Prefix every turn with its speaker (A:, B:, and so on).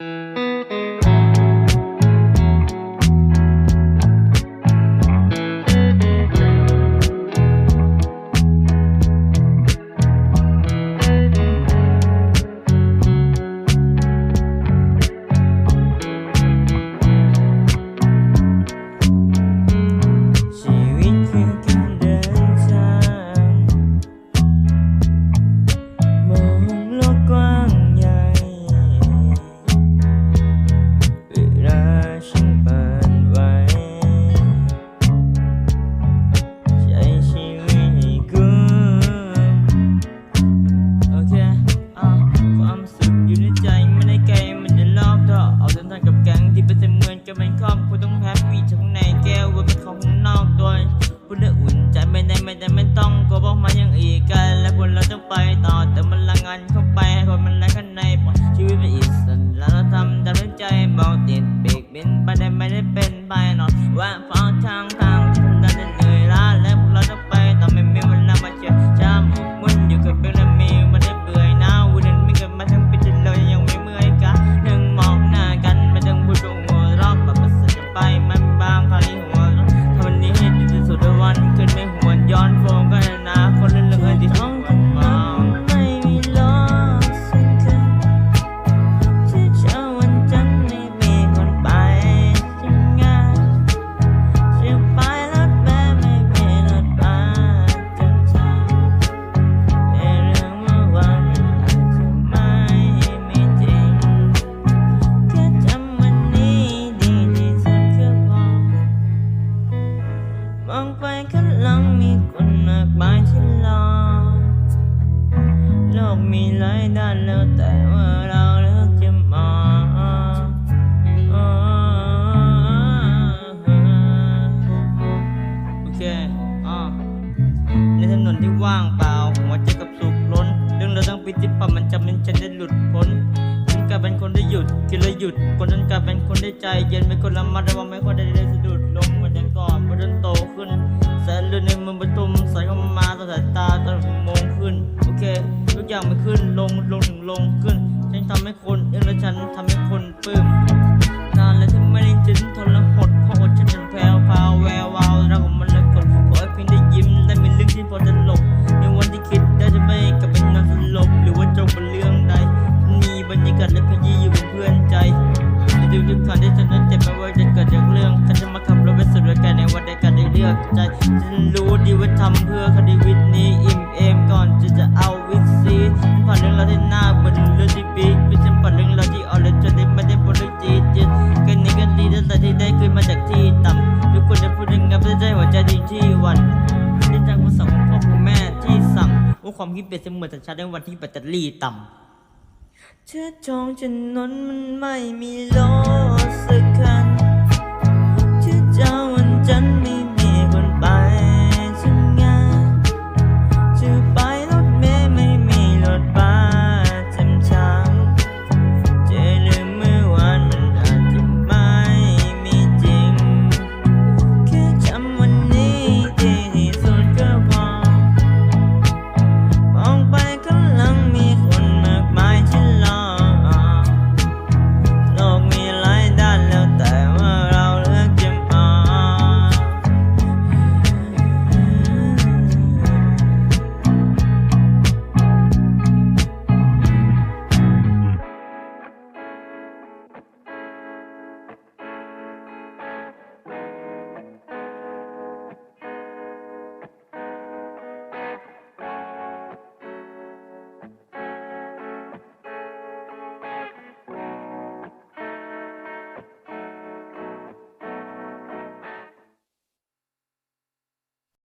A: ชี งานเข้าไปให้คนมันละข้างในปล่อยชีวิตเป็นอิสระเราทำตามใจบองติดเบรกบินไปได้ไม่ได้เป็นไปนอนว่าฟังทางทาง ด้านแล้วแต่ว่าเราเลือกจะมองโอเคอ่าในถนนที่ว่างเปล่าหัวใจกับสุขล้น เรื่องเราต้องปิดที่ปั๊มมันจำเป็นฉันได้หลุดพ้นฉันกลายเป็นคนได้หยุดกินแล้วหยุด คนนั้นกลายเป็นคนได้ใจ เย็นเป็นคนละมัดระวังไม่ค่อยได้ได้สะดุด ลงขึ้น ฉันทำให้คน นรู้ดีว่าทำเพื่อคดีวิตนี้อิ่มเอมก่อนจะจะเอาวิตซีฉันผ่านเรื่องราวที่น่าเบื่อเรื่องที่ปีไม่ฉันผ่านเรื่องราวที่เอาเลยจนได้ไม่ได้บนเรื่องจีจิตกันนี้กันดีตั้งแต่ที่ได้ขึ้นมาจากที่ต่ำทุกคนจะพูดถึงกับใจหัวใจจริงที่วันนี่จังภาษาของพ่อของแม่ที่สั่งว่าความคิดเปลี่ยนเสมือนสัญชาติในวันที่แบตเตอรี่ต่ำเธอจองถนนนมันไม่มีรอเจ้าวันจันทร์ไม่